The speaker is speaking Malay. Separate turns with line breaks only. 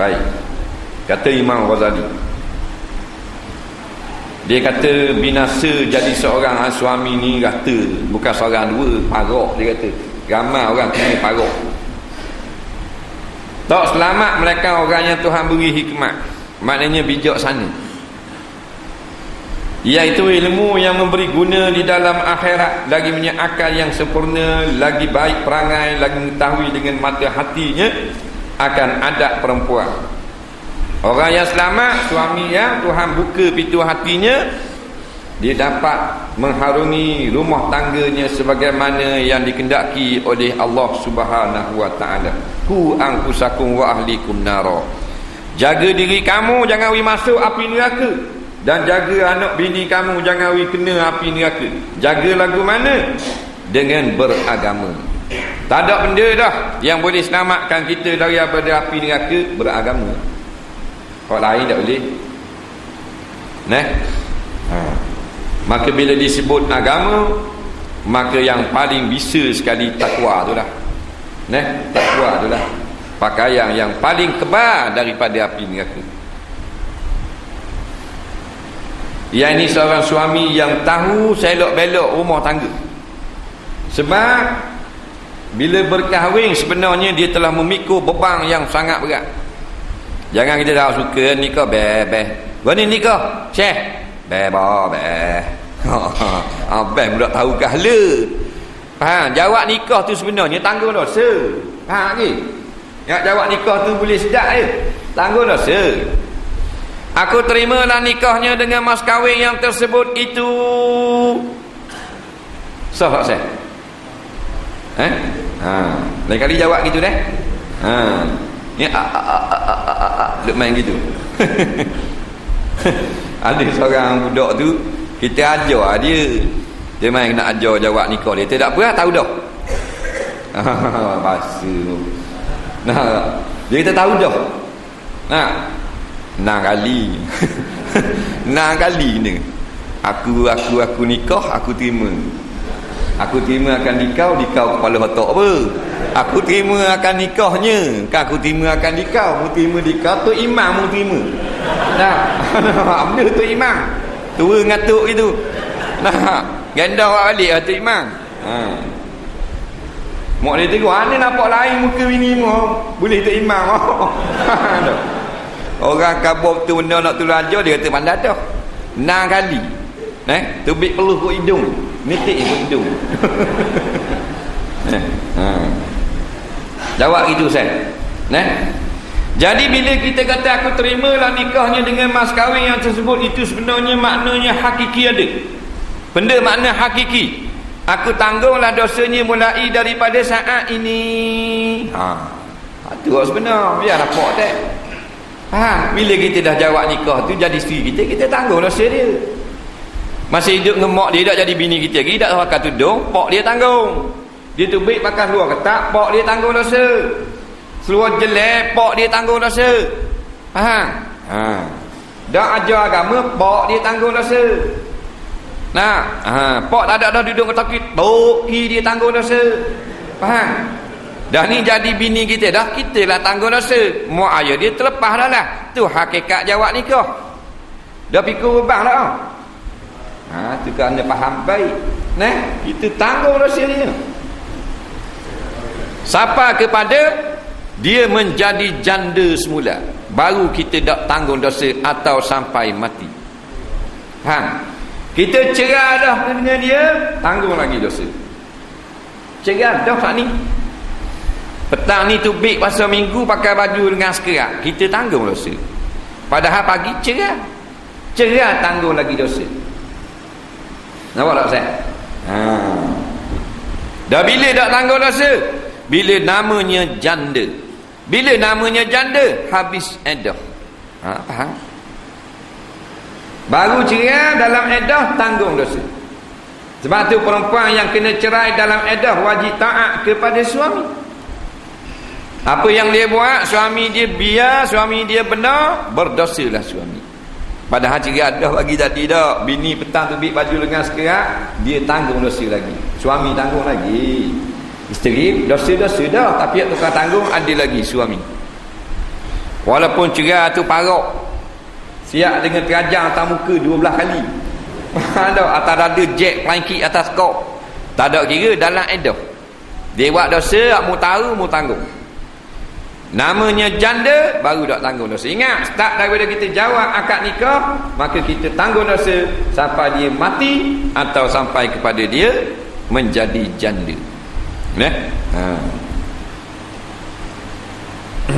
baik. Kata Imam Ghazali. Dia kata binasa jadi seorang ha, suami ni rata. Bukan seorang dua parok dia kata. Ramai orang kena parok. Tak selamat mereka orang yang Tuhan beri hikmat. Maknanya bijak sana. Iaitu ilmu yang memberi guna di dalam akhirat. Lagi punya akal yang sempurna lagi baik perangai lagi mengetahui dengan mata hatinya akan ada perempuan. Orang yang selamat suami yang Tuhan buka pintu hatinya dia dapat mengharungi rumah tangganya sebagaimana yang dikendaki oleh Allah Subhanahu wa taala. Ku angkusakum wa ahlikum nara. Jaga diri kamu jangan wi masuk api neraka. Dan jaga anak bini kamu jangan wi kena api neraka. Jaga lagu mana? Dengan beragama tak ada benda dah yang boleh selamatkan kita daripada api neraka beragama. Orang lain tak boleh. Nah ha. maka bila disebut agama maka yang paling bisa sekali takwa tu dah. Nah takwa tu dah. Pakaian yang paling kebal daripada api neraka. Yang ini seorang suami yang tahu selok-belok rumah tangga. Sebab bila berkahwin sebenarnya dia telah memikul beban yang sangat berat. Jangan kita dah suka nikah bebeh. Ni nikah, Syekh. Bebah beh. Abang budak tahu kahla. Ha, jawab nikah tu sebenarnya tanggung dosa. Ha ni. Ya jawab nikah tu boleh sedap dia. Tanggung dosa. Aku terimalah nikahnya dengan mas kahwin yang tersebut itu. Sah tak saya? Eh? Ha, lain kali jawab gitu deh. Ha. Ya a a a a a. Duk main gitu. Ada seorang budak tu kita ajar dia. Dia main nak ajar jawab nikah dia. Tidak apa tahu dah. Bahasa. Nah, dia kita tahu dah. Nah, enam kali enam kali ni aku aku aku nikah aku terima aku terima akan nikah nikah kepala otak apa aku terima akan nikahnya kan aku terima akan nikah mu terima nikah tu imam mu terima nah benda tu imam tua ngatuk itu nah ganda awak balik tu imam ha Mak dia tengok, mana nampak lain muka bini mu? Boleh tu imam. Orang kabur tu benda nak tolong ajar dia kata pandai dah. Enam kali. Eh, tubik peluh ke hidung. Mitik ke hidung. eh, ha. Jawab gitu saya. Eh? Jadi bila kita kata aku terimalah nikahnya dengan mas kahwin yang tersebut itu sebenarnya maknanya hakiki ada. Benda makna hakiki. Aku tanggunglah dosanya mulai daripada saat ini. Ha. Itu sebenar. Biar nampak tak. Ha, bila kita dah jawab nikah tu jadi isteri kita, kita tanggung dosa dia. Masih hidup dengan mak dia tak jadi bini kita lagi, tak pakai tudung, pak dia tanggung. Dia tu baik pakai seluar ketak, pak dia tanggung dosa. Seluar jelek, pak dia tanggung dosa. Faham? Ha. Dah ajar agama, pak dia tanggung dosa. Nah, ha, pak tak ada dah duduk ketakit, toki dia tanggung dosa. Faham? Dah ni jadi bini kita dah kita lah tanggung dosa. Mak ayah dia terlepas dah lah. Tu hakikat jawab nikah. Dah pikir beban dah. Ha tu kan anda faham baik. Nah, kita tanggung dia. Siapa kepada dia menjadi janda semula baru kita tak tanggung dosa atau sampai mati. Ha. Kita cerah dah dengan dia, tanggung lagi dosa. Cerah dah tak ni. Petang ni tu big pasal minggu pakai baju dengan sekerak. Kita tanggung dosa. Padahal pagi cerah. Cerah tanggung lagi dosa. Nampak tak Ustaz? Ha. Dah bila tak tanggung dosa? Bila namanya janda. Bila namanya janda, habis edah. Ha, faham? Baru cerah dalam edah, tanggung dosa. Sebab tu perempuan yang kena cerai dalam edah wajib taat kepada suami. Apa yang dia buat Suami dia biar Suami dia benar Berdosalah suami Padahal cerita dah bagi tadi dah Bini petang tu bik baju lengan sekerak Dia tanggung dosa lagi. Suami tanggung lagi. Isteri dosa-dosa dah Tapi yang tukar tanggung ada lagi suami. Walaupun cerai tu parok siap dengan terajang atas muka 12 kali. Ada atas dada jack planki atas kau tak ada kira dalam edah dia buat dosa mu tahu mu tanggung namanya janda baru tak tanggung dosa. Ingat start daripada kita jawab akad nikah maka kita tanggung dosa sampai dia mati atau sampai kepada dia menjadi janda. Ne ha